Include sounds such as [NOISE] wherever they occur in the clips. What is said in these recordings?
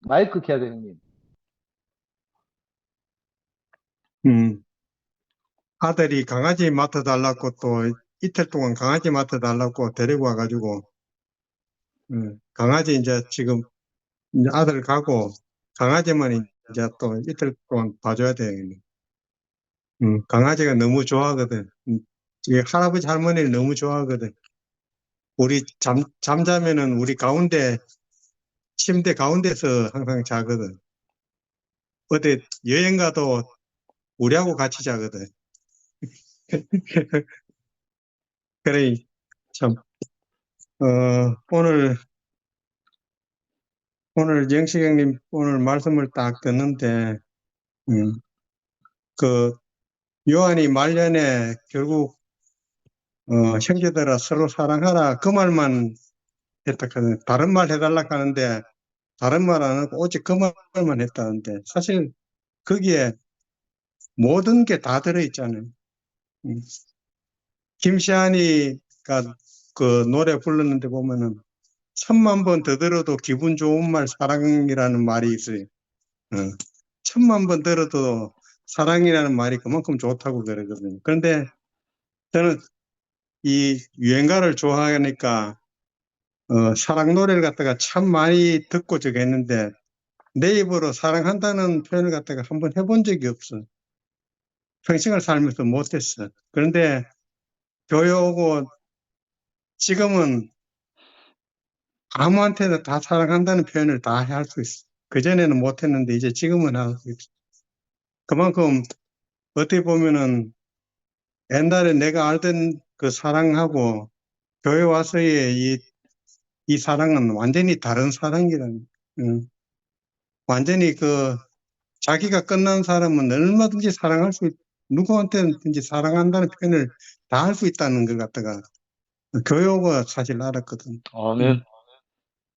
마이크 켜야 돼, 형님. 음, 아들이 강아지 맡아달라고 또 이틀 동안 강아지 맡아달라고 데리고 와가지고, 음, 강아지 이제 지금 이제 아들 가고 강아지만 이제 또 이틀 동안 봐줘야 돼. 음, 강아지가 너무 좋아하거든. 음, 이 할아버지 할머니를 너무 좋아하거든. 우리 잠, 잠자면은 우리 가운데, 침대 가운데서 항상 자거든. 어디 여행 가도 우리하고 같이 자거든. [LAUGHS] 그래, 참, 어, 오늘, 오늘 영식 형님 오늘 말씀을 딱 듣는데, 음, 그, 요한이 말년에 결국, 어, 형제들아 서로 사랑하라. 그 말만 했다 하거든. 다른 말 해달라 하는데, 다른 말 안 하고 오직 그 말만 했다는데, 사실 거기에 모든 게 다 들어있잖아요. 음. 김시한이가 그 노래 불렀는데 보면은 천만 번 더 들어도 기분 좋은 말 사랑이라는 말이 있어요. 어. 천만 번 들어도 사랑이라는 말이 그만큼 좋다고 그러거든요. 그런데 저는 이 유행가를 좋아하니까 어, 사랑 노래를 갖다가 참 많이 듣고 저기 했는데 내 입으로 사랑한다는 표현을 갖다가 한번 해본 적이 없어. 평생을 살면서 못했어. 그런데 교회 오고 지금은 아무한테나 다 사랑한다는 표현을 다 할 수 있어. 그전에는 못했는데 이제 지금은 할 수 있어. 그만큼 어떻게 보면은 옛날에 내가 알던 그 사랑하고 교회 와서의 이, 이 사랑은 완전히 다른 사랑이라는, 응. 완전히 그 자기가 끝난 사람은 얼마든지 사랑할 수 있, 누구한테든지 사랑한다는 표현을 다 할 수 있다는 걸 갖다가 교회 오고 사실 알았거든. 아멘.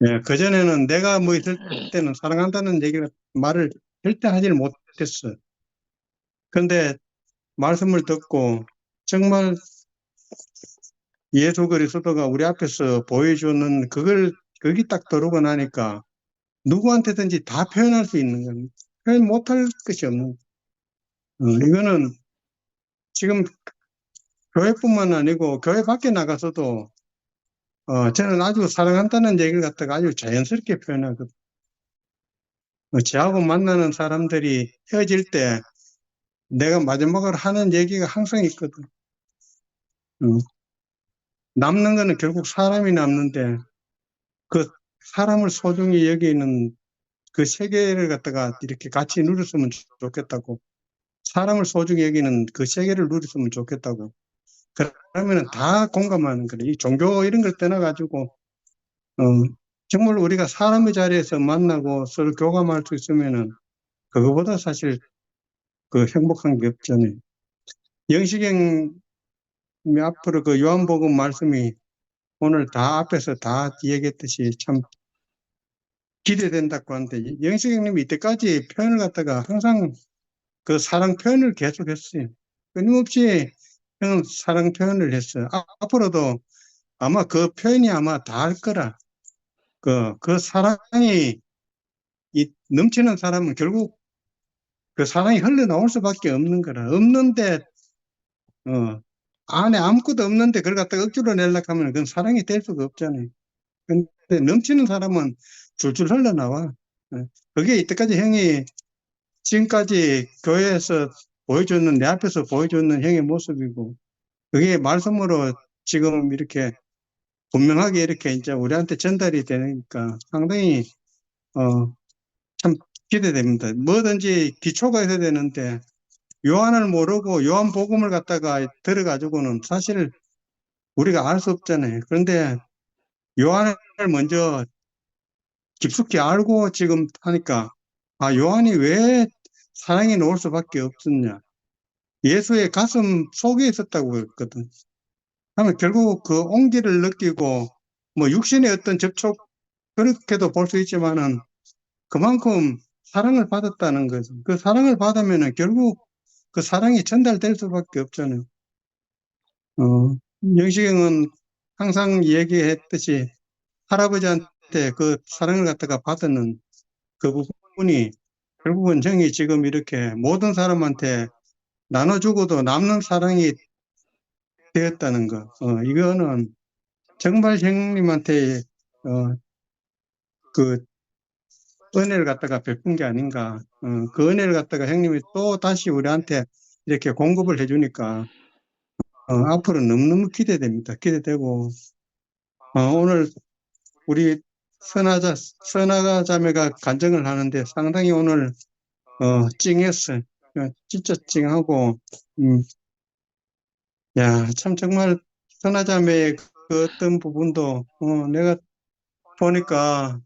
예, 그전에는 내가 뭐 있을 때는 사랑한다는 얘기를, 말을 절대 하지를 못했어. 근데 말씀을 듣고 정말 예수 그리 스도가 우리 앞에서 보여주는 그걸, 거기 딱 들어오고 나니까 누구한테든지 다 표현할 수 있는 겁니다. 표현 못할 것이 없는. 어, 이거는 지금 교회뿐만 아니고 교회 밖에 나가서도 어, 저는 아주 사랑한다는 얘기를 갖다가 아주 자연스럽게 표현하거든요. 어, 저하고 만나는 사람들이 헤어질 때 내가 마지막으로 하는 얘기가 항상 있거든. 어, 남는 거는 결국 사람이 남는데 그 사람을 소중히 여기는 그 세계를 갖다가 이렇게 같이 누렸으면 좋겠다고. 사람을 소중히 여기는 그 세계를 누렸으면 좋겠다고. 그러면은 다 공감하는 거래. 이 종교 이런 걸 떠나 가지고, 어, 정말 우리가 사람의 자리에서 만나고 서로 교감할 수 있으면은 그거보다 사실 그 행복한 게 없잖아요. 영식형이 앞으로 그 요한복음 말씀이 오늘 다 앞에서 다 얘기했듯이 참 기대된다고 하는데 영식형님이 이때까지 표현을 갖다가 항상 그 사랑 표현을 계속했어요. 끊임없이 형 사랑 표현을 했어요. 아, 앞으로도 아마 그 표현이 아마 다 할 거라. 그, 그 사랑이 이 넘치는 사람은 결국 그 사랑이 흘러나올 수밖에 없는 거라. 없는데, 어, 안에 아무것도 없는데 그걸 갖다가 억지로 내려고 하면 그건 사랑이 될 수가 없잖아요. 근데 넘치는 사람은 줄줄 흘러나와. 어, 그게 이때까지 형이 지금까지 교회에서 보여주는, 내 앞에서 보여주는 형의 모습이고, 그게 말씀으로 지금 이렇게 분명하게 이렇게 이제 우리한테 전달이 되니까 상당히, 어, 참 기대됩니다. 뭐든지 기초가 있어야 되는데, 요한을 모르고 요한 복음을 갖다가 들어가지고는 사실 우리가 알 수 없잖아요. 그런데 요한을 먼저 깊숙이 알고 지금 하니까, 아, 요한이 왜 사랑이 놓을 수밖에 없었냐. 예수의 가슴 속에 있었다고 했거든. 하면 결국 그 온기를 느끼고, 뭐 육신의 어떤 접촉, 그렇게도 볼 수 있지만은 그만큼 사랑을 받았다는 거죠. 그 사랑을 받으면은 결국 그 사랑이 전달될 수밖에 없잖아요. 어, 영식형은 항상 얘기했듯이 할아버지한테 그 사랑을 갖다가 받는 그 부분이 결국은 형이 지금 이렇게 모든 사람한테 나눠주고도 남는 사랑이 되었다는 거. 어, 이거는 정말 형님한테 어, 그 은혜를 갖다가 베푼 게 아닌가. 어, 그 은혜를 갖다가 형님이 또 다시 우리한테 이렇게 공급을 해주니까 어, 앞으로 너무너무 기대됩니다. 기대되고 어, 오늘 우리 선하자 선하가 자매가 간증을 하는데 상당히 오늘 어, 찡했어요. 어, 진짜 찡하고 음, 야, 참 정말 선하자매의 그 어떤 부분도 어, 내가 보니까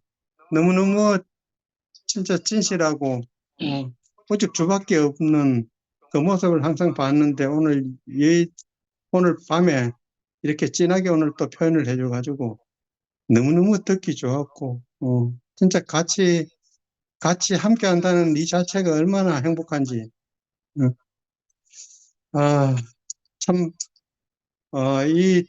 너무너무 진짜 진실하고 어, 오직 주밖에 없는 그 모습을 항상 봤는데 오늘 이 오늘 밤에 이렇게 진하게 오늘 또 표현을 해줘가지고 너무너무 듣기 좋았고 어, 진짜 같이 같이 함께 한다는 이 자체가 얼마나 행복한지 어. 아, 참, 어, 이,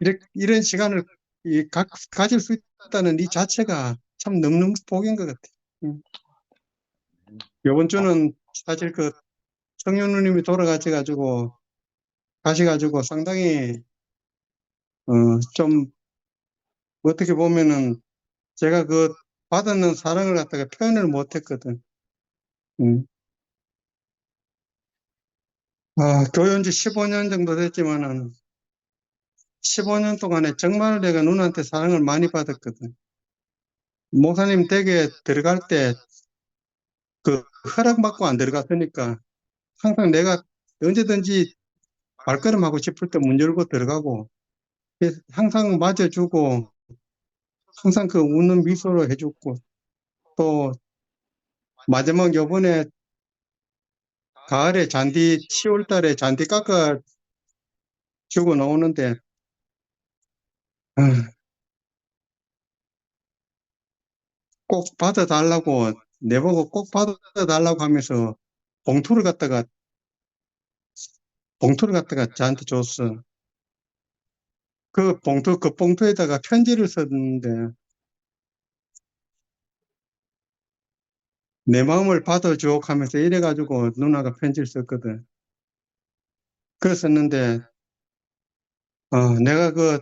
이렇게, 이런 시간을 이, 가, 가질 수 있다는 이 자체가 참 너무너무 복인 것 같아요. 음. 요번 주는 사실 그 청년 누님이 돌아가셔가지고, 가셔가지고 상당히, 어, 좀, 어떻게 보면은 제가 그 받는 사랑을 갖다가 표현을 못했거든. 음. 아, 교연 지 15년 정도 됐지만은 15년 동안에 정말 내가 누나한테 사랑을 많이 받았거든. 목사님 댁에 들어갈 때 그 허락받고 안 들어갔으니까 항상 내가 언제든지 발걸음하고 싶을 때 문 열고 들어가고 항상 맞아주고 항상 그 웃는 미소로 해줬고 또 마지막 요번에 가을에 잔디 10월 달에 잔디 깎아 주고 나오는데 아, 꼭 받아달라고 내보고 꼭 받아달라고 하면서 봉투를 갖다가 봉투를 갖다가 저한테 줬어. 그 봉투 그 봉투에다가 편지를 썼는데 내 마음을 받아줘 하면서 이래가지고 누나가 편지를 썼거든. 그랬었는데, 어, 내가 그,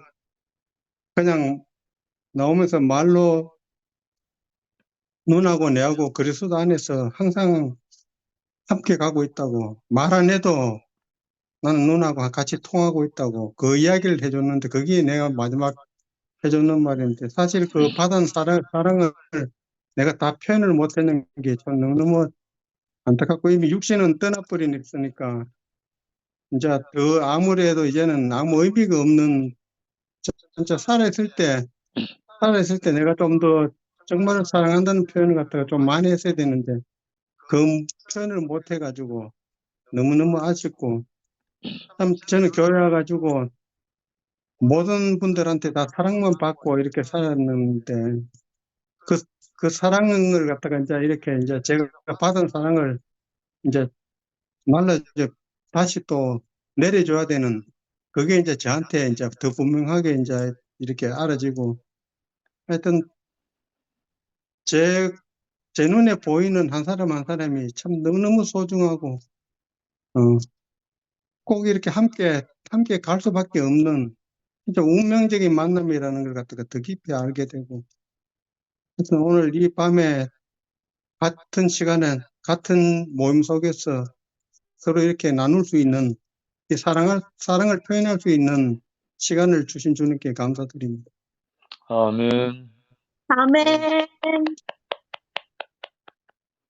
그냥 나오면서 말로 누나하고 내하고 그리스도 안에서 항상 함께 가고 있다고. 말 안 해도 나는 누나하고 같이 통하고 있다고. 그 이야기를 해줬는데, 그게 내가 마지막 해줬는 말인데, 사실 그 받은 사랑, 사랑을 내가 다 표현을 못했는 게참 너무너무 안타깝고 이미 육신은 떠나버리니까 이제 더 아무래도 이제는 아무 의미가 없는 저- 진짜 살아있을 때 살아있을 때 내가 좀 더 정말 사랑한다는 표현을 갖다가 좀 많이 했어야 되는데 그 표현을 못 해가지고 너무너무 아쉽고 참 저는 교회 와가지고 모든 분들한테 다 사랑만 받고 이렇게 살았는데 그, 그 사랑을 갖다가 이제 이렇게 이제 제가 받은 사랑을 이제 말로 이제 다시 또 내려줘야 되는 그게 이제 저한테 이제 더 분명하게 이제 이렇게 알아지고 하여튼 제, 제 눈에 보이는 한 사람 한 사람이 참 너무너무 소중하고 어, 꼭 이렇게 함께 함께 갈 수밖에 없는 진짜 운명적인 만남이라는 걸 갖다가 더 깊이 알게 되고 하여튼 오늘 이 밤에 같은 시간에 같은 모임 속에서 서로 이렇게 나눌 수 있는 이 사랑을 사랑을 표현할 수 있는 시간을 주신 주님께 감사드립니다. 아멘. 아멘.